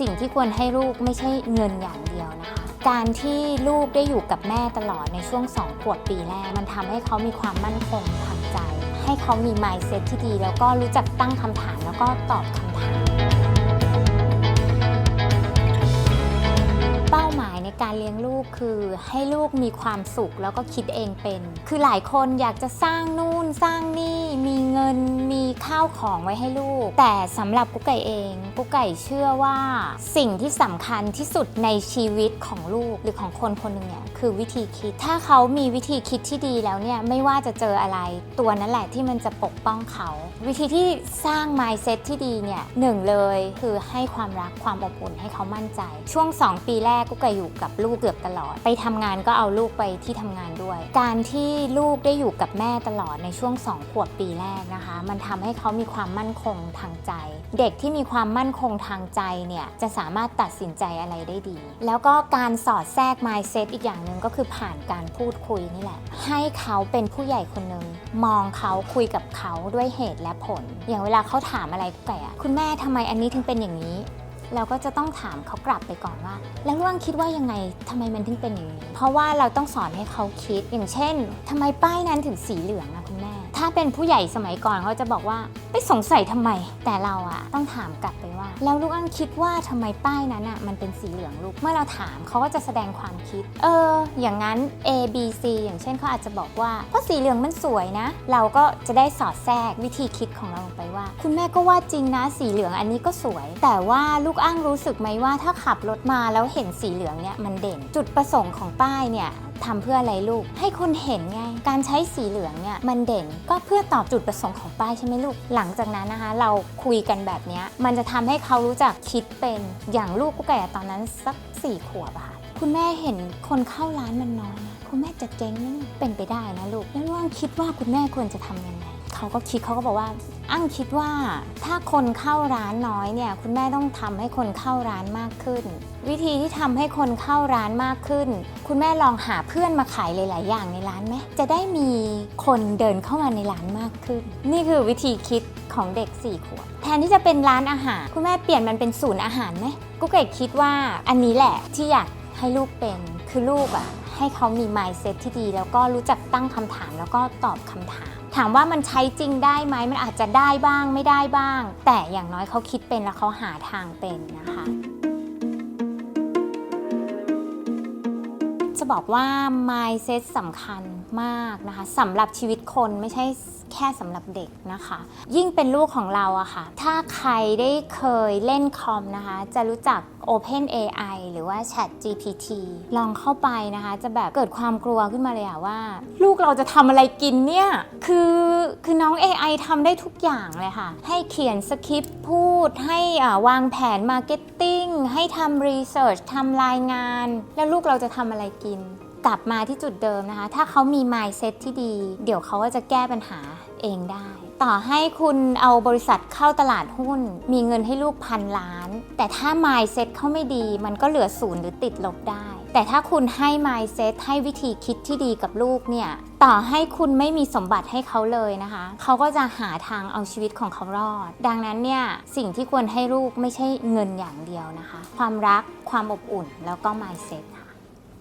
สิ่งที่ควรให้ลูกไม่ใช่เงินอย่างเดียวนะคะ การที่ลูกได้อยู่กับแม่ตลอดในช่วง 2 ขวบปีแรก มันทำให้เขามีความมั่นคงทางใจ ให้เขามี mindset ที่ดี แล้วก็รู้จักตั้งคำถามแล้วก็ตอบคำถาม การเลี้ยงลูกคือให้ลูกมีความสุขแล้วก็คิดเองเป็น คือหลายคนอยากจะสร้างนู่นสร้างนี่มีเงินมีข้าวของไว้ให้ลูก แต่สำหรับกุ๊กไก่เองกุ๊กไก่เชื่อว่าสิ่งที่สำคัญที่สุดในชีวิตของลูกหรือของคนคนหนึ่งเนี่ยคือวิธีคิด ถ้าเขามีวิธีคิดที่ดีแล้วเนี่ยไม่ว่าจะเจออะไร ตัวนั่นแหละที่มันจะปกป้องเขา วิธีที่สร้าง mindset ที่ดีเนี่ยหนึ่งเลยคือให้ความรักความอบอุ่นให้เขามั่นใจ ช่วง 2 ปีแรกกุ๊กไก่อยู่กับลูกเกือบตลอด ไปทำงานก็เอาลูกไปที่ทำงานด้วย การที่ลูกได้อยู่กับแม่ตลอดในช่วง 2 ขวบปีแรกนะคะ มันทำให้เขามีความมั่นคงทางใจ เด็กที่มีความมั่นคงทางใจเนี่ยจะสามารถตัดสินใจอะไรได้ดี แล้วก็การสอดแทรก mindset อีกอย่างหนึ่งก็คือผ่านการพูดคุยนี่แหละ ให้เขาเป็นผู้ใหญ่คนหนึ่งมองเขาคุยกับเขาด้วยเหตุและผล อย่างเวลาเขาถามอะไรกุ๊กไก่อะคุณแม่ทำไมอันนี้ถึงเป็นอย่างนี้ เราก็จะต้องถามเขากลับไปก่อนว่า แล้วร่วงคิดว่ายังไงทำไมมันถึงเป็นอย่างนี้ เพราะว่าเราต้องสอนให้เขาคิดอย่างเช่นทำไมป้ายนั้นถึงสีเหลืองอะคุณ ถ้าเป็นผู้ใหญ่สมัยก่อนเขาจะบอกว่าไปสงสัยทำไม แต่เราอะต้องถามกลับไปว่า แล้วลูกอังคิดว่าทำไมป้ายนั้นอะมันเป็นสีเหลืองลูกเมื่อเราถามเขาก็จะแสดงความคิด เออ อย่างนั้น A B C อย่างเช่นเขาอาจจะบอกว่าเพราะสีเหลืองมันสวยนะ เราก็จะได้สอดแทรกวิธีคิดของเราลงไปว่า คุณแม่ก็ว่าจริงนะ สีเหลืองอันนี้ก็สวย แต่ว่าลูกอ้างรู้สึกไหมว่าถ้าขับรถมาแล้วเห็นสีเหลืองเนี่ยมันเด่น จุดประสงค์ของป้ายเนี่ยทำเพื่ออะไรลูก ให้คนเห็นไง การใช้สีเหลืองเนี่ยมันเด่นก็เพื่อตอบจุดประสงค์ของป้ายใช่ไหมลูก หลังจากนั้นนะคะ เราคุยกันแบบนี้มันจะทำให้เขารู้จักคิดเป็นอย่างลูกกุ๊กแก่อะตอนนั้นสักสี่ขวบอะค่ะคุณแม่เห็นคนเข้าร้านมันน้อยนะคุณแม่จะเจ๊งไหมเป็นไปได้นะลูกแล้วล่างคิดว่าคุณแม่ควรจะทำยังไง เขาก็คิดเขาก็บอกว่าอั้งคิดว่าถ้าคนเข้าร้านน้อยเนี่ยคุณแม่ต้องทำให้คนเข้าร้านมากขึ้น วิธีที่ทำให้คนเข้าร้านมากขึ้น คุณแม่ลองหาเพื่อนมาขายหลาย ๆ อย่างในร้านไหมจะได้มีคนเดินเข้ามาในร้านมากขึ้น นี่คือวิธีคิดของเด็ก4ขวบแทนที่จะเป็นร้านอาหาร คุณแม่เปลี่ยนมันเป็นศูนย์อาหารไหมกุ๊กเกดคิดว่าอันนี้แหละที่อยากให้ลูกเป็นคือลูกอะให้เขามี mindset ที่ดี แล้วก็รู้จักตั้งคำถามแล้วก็ตอบคำถาม ถามว่ามันใช้จริงได้ไหมมันอาจจะได้บ้างไม่ได้บ้าง แต่อย่างน้อยเขาคิดเป็นแล้วเขาหาทางเป็นนะคะจะบอกว่า mindset สำคัญ มากนะคะสำหรับชีวิตคนไม่ใช่แค่สำหรับเด็กนะคะ ยิ่งเป็นลูกของเราอะค่ะ ถ้าใครได้เคยเล่นคอมนะคะ จะรู้จัก Open AI หรือว่า Chat GPT ลองเข้าไปนะคะ จะแบบเกิดความกลัวขึ้นมาเลยอะว่า ลูกเราจะทำอะไรกินเนี่ย คือคือน้อง AI ทำได้ทุกอย่างเลยค่ะ ให้เขียนสคริปต์พูด ให้วางแผนมาร์เก็ตติ้งให้ทำรีเสิร์ชทำรายงาน แล้วลูกเราจะทำอะไรกิน กลับมาที่จุดเดิมนะคะ ถ้าเขามี mindset ที่ดี เดี๋ยวเขาก็จะแก้ปัญหาเองได้ ต่อให้คุณเอาบริษัทเข้าตลาดหุ้น มีเงินให้ลูกพันล้าน แต่ถ้า mindset เขาไม่ดี มันก็เหลือศูนย์หรือติดลบได้ แต่ถ้าคุณให้ mindset ให้วิธีคิดที่ดีกับลูกเนี่ยต่อให้คุณไม่มีสมบัติให้เขาเลยนะคะ เขาก็จะหาทางเอาชีวิตของเขารอด ดังนั้นเนี่ยสิ่งที่ควรให้ลูกไม่ใช่เงินอย่างเดียวนะคะ ความรักความอบอุ่นแล้วก็ mindset